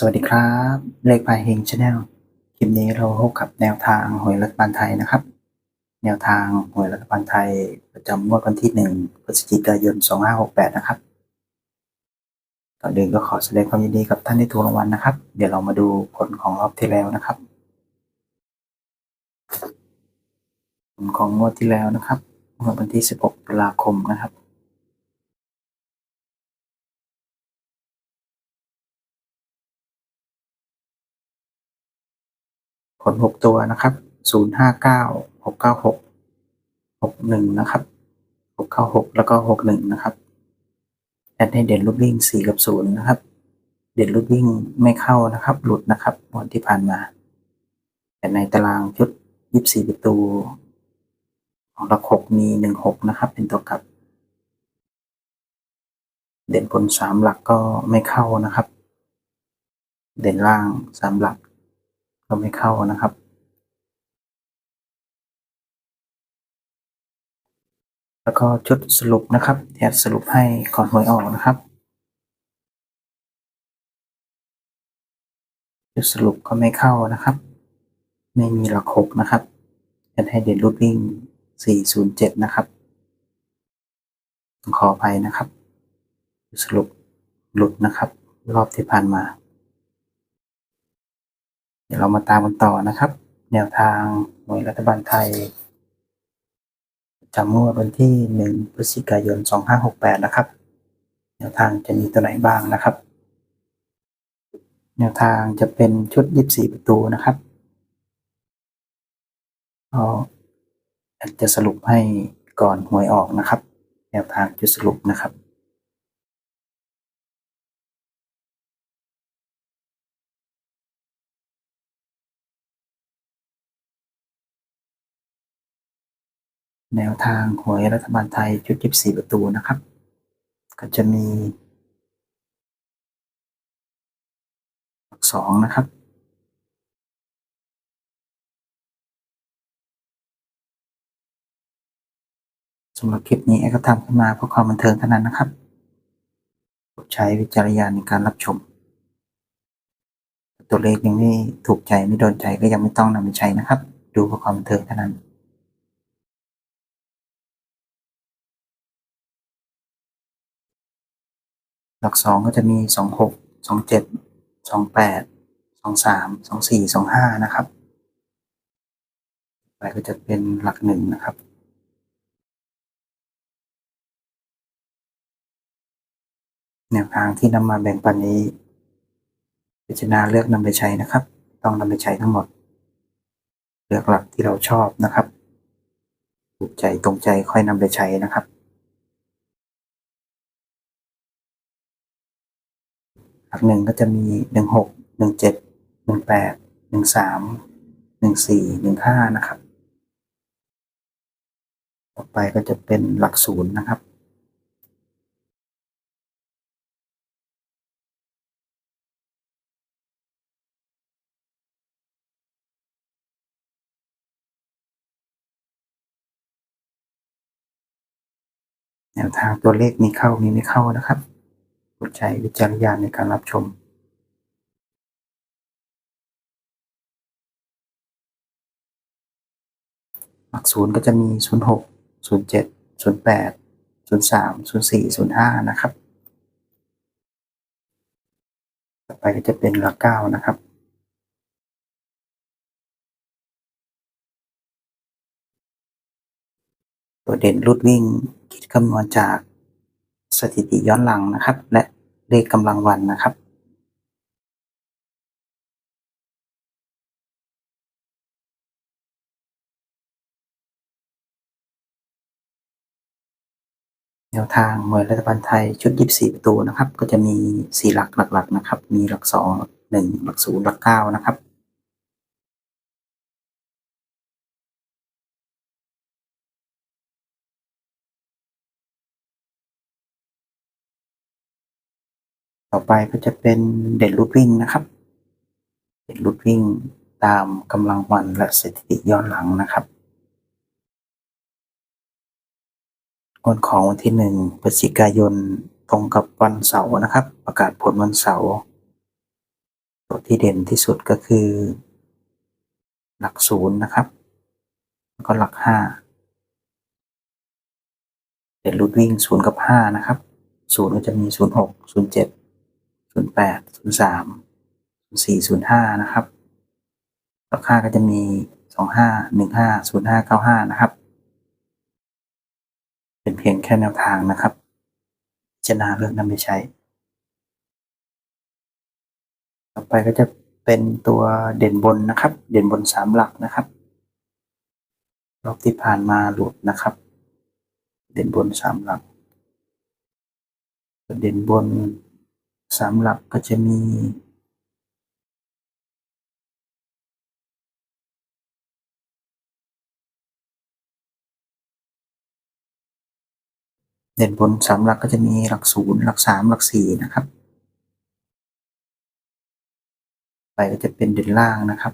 สวัสดีครับ เลขพายเฮงชาแนลคลิปนี้เราพบกับแนวทางหวยรัฐบาลไทยนะครับ แนวทางหวยรัฐบาลไทยประจำงวดวันที่1พฤศจิกายน 2568 นะครับก่อนอื่นก็ขอแสดงความยินดีกับท่านที่ถูกรางวัลนะครับ เดี๋ยวเรามาดูผลของรอบที่แล้วนะครับ ผลของงวดที่แล้วนะครับงวดวันที่ 16 ตุลาคมนะครับ ลหกตัวนะครับศูนย์ห้าเก้าหกเก้าหกหกหนึ่งนะครับหกเก้าหกแล้วก็หกหนึ่งนะครับแอดให้เด่นลูกวิ่งสี่กับศูนย์นะครับ เด่นลูกวิ่งไม่เข้านะครับ หลุดนะครับวันที่ผ่านมา แต่ในตารางชุดยี่สี่ประตู ของหลักหกมีหนึ่งหกนะครับ เป็นตัวกลับ เด่นบนสามหลักก็ไม่เข้านะครับ เด่นล่างสามหลัก ก็ไม่เข้านะครับแล้วก็ชุดสรุปนะครับแอดสรุปให้ก่อนหวยออกนะครับชุดสรุปก็ไม่เข้านะครับ ไม่มีหลักหกนะครับแอดให้เด่นรูดวิ่ง407 นะครับขออภัยนะครับ สรุปหลุดนะครับ รอบที่ผ่านมา เดี๋ยวเรามาตามกันต่อนะครับ แนวทางหน่วยรัฐบาลไทยประจำงวดวันที่1พฤศจิกายน2568นะครับ แนวทางจะมีตัวไหนบ้างนะครับ แนวทางจะเป็นชุด24ประตูนะครับก็จะสรุปให้ก่อนหวยออกนะครับ แนวทางชุดสรุปนะครับ แนวทางหวยรัฐบาลไทยชุด 24 ประตูนะครับ ก็จะมีสองนะครับ สำหรับคลิปนี้แอก็ทำขึ้นมาเพื่อความบันเทิงเท่านั้นนะครับใช้วิจารณญาณในการรับชม ตัวเลขยังไม่ถูกใจไม่โดนใจก็ยังไม่ต้องนำไปใช้นะครับ ดูเพื่อความบันเทิงเท่านั้น หลักสองก็จะมีสองหกสองเจ็ดสองแปดสองสามสองสี่สองห้านะครับไปก็จะเป็นหลักหนึ่งนะครับแนวทางที่นำมาแบ่งปันนี้ พิจารณาเลือกนำไปใช้นะครับ ต้องนำไปใช้ทั้งหมด เลือกหลักที่เราชอบนะครับถูกใจตรงใจค่อยนำไปใช้นะครับ หลักหนึ่งก็จะมีหนึ่งหกหนึ่งเจ็ดหนึ่งแปดหนึ่งสามหนึ่งสี่หนึ่งห้านะครับ ต่อไปก็จะเป็นหลักศูนย์นะครับ แนวทางตัวเลขมีเข้ามีไม่เข้านะครับ โปรดใช้วิจารณญาณในการรับชมหลักศูนย์ก็จะมีศูนย์หกศูนย์เจ็ดศูนย์แปดศูนย์สามศูนย์สี่ศูนย์ห้านะครับ ต่อไปก็จะเป็นหลักเก้านะครับ ตัวเด่นรูดวิ่ง คิดคำนวณจาก สถิติย้อนหลังนะครับ และเลขกำลังวันนะครับแนวทางหน่วยรัฐบาลไทยชุด 24 ประตูนะครับ ก็จะมี 4 หลักหลักๆนะครับ มีหลัก 2 หลัก1หลัก0หลัก9นะครับ ต่อไปก็จะเป็นเด่นรูดวิ่งนะครับ เด่นรูดวิ่งตามกำลังวันและสถิติย้อนหลังนะครับวันของวันที่หนึ่งพฤศจิกายนตรงกับวันเสาร์นะครับ ประกาศผลวันเสาร์ตัวที่เด่นที่สุดก็คือ หลักศูนย์นะครับ แล้วก็หลักห้าเด่นรูดวิ่งศูนย์กับห้านะครับศูนย์ก็จะมีศูนย์หกศูนย์เจ็ด ศูนย์แปดศูนย์สามศูนย์สี่ศูนย์ห้านะครับหลักห้าก็จะมีสองห้าหนึ่งห้าศูนย์ห้าเก้าห้านะครับ เป็นเพียงแค่แนวทางนะครับพิจารณาเรื่องนำไปใช้ ต่อไปก็จะเป็นตัวเด่นบนนะครับ เด่นบนสามหลักนะครับ รอบที่ผ่านมาหลุดนะครับ เด่นบนสามหลักเด่นบน สามหลักก็จะมีเด่นบนสามหลักก็จะมีหลักศูนย์หลักสามหลักสี่นะครับ ไปก็จะเป็นเด่นล่างนะครับ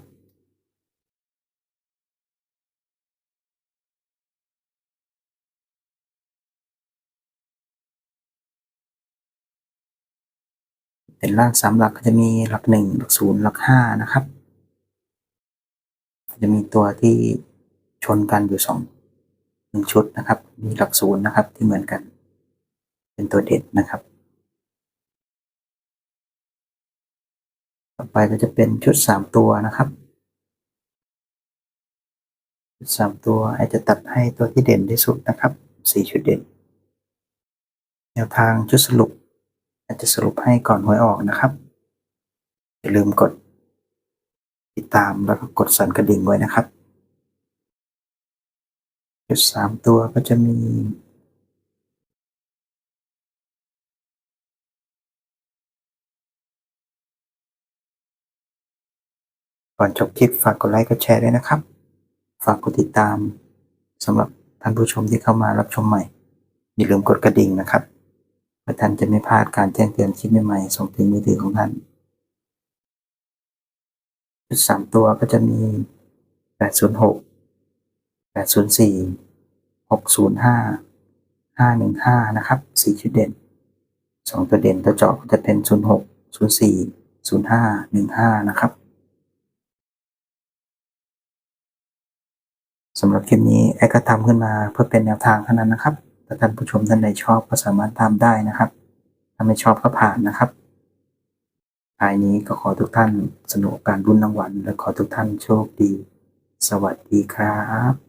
เด่นล่างสามหลักก็จะมีหลักหนึ่งหลักศูนย์หลักห้านะครับ จะมีตัวที่ชนกันอยู่สองหนึ่งชุดนะครับ มีหลักศูนย์นะครับที่เหมือนกัน เป็นตัวเด่นนะครับ ต่อไปก็จะเป็นชุดสามตัวนะครับชุดสามตัวอาจจะตัดให้ตัวที่เด่นที่สุดนะครับสี่ชุดเด่น แนวทางชุดสรุป อาจจะสรุปให้ก่อนหวยออกนะครับ อย่าลืมกด ติดตามแล้วก็กดสั่นกระดิ่งไว้นะครับชุดสามตัวก็จะมีก่อนจบคลิปฝากกดไลค์กดแชร์ด้วยนะครับ ฝากกดติดตามสำหรับท่านผู้ชมที่เข้ามารับชมใหม่ อย่าลืมกดกระดิ่งนะครับ เพื่อท่านจะไม่พลาดการแจ้งเตือนคลิปใหม่ๆส่งถึงมือถือของท่านชุดสามตัวก็จะมีแปดศูนย์หกแปดศูนย์สี่หกศูนย์ห้าห้าหนึ่งห้านะครับสีชุดเด่นสองตัวเด่นตัวเจาะก็จะเป็นศูนย์หกศูนย์สี่ศูนย์ห้าหนึ่งห้านะครับสำหรับคลิปนี้แอดก็ทำขึ้นมาเพื่อเป็นแนวทางเท่านั้นนะครับ ถ้าท่านผู้ชมท่านใดชอบก็สามารถตามได้นะครับ ถ้าไม่ชอบก็ผ่านนะครับท้ายนี้ก็ขอทุกท่านสนุกกับการรุ่นรางวัลและขอทุกท่านโชคดี สวัสดีครับ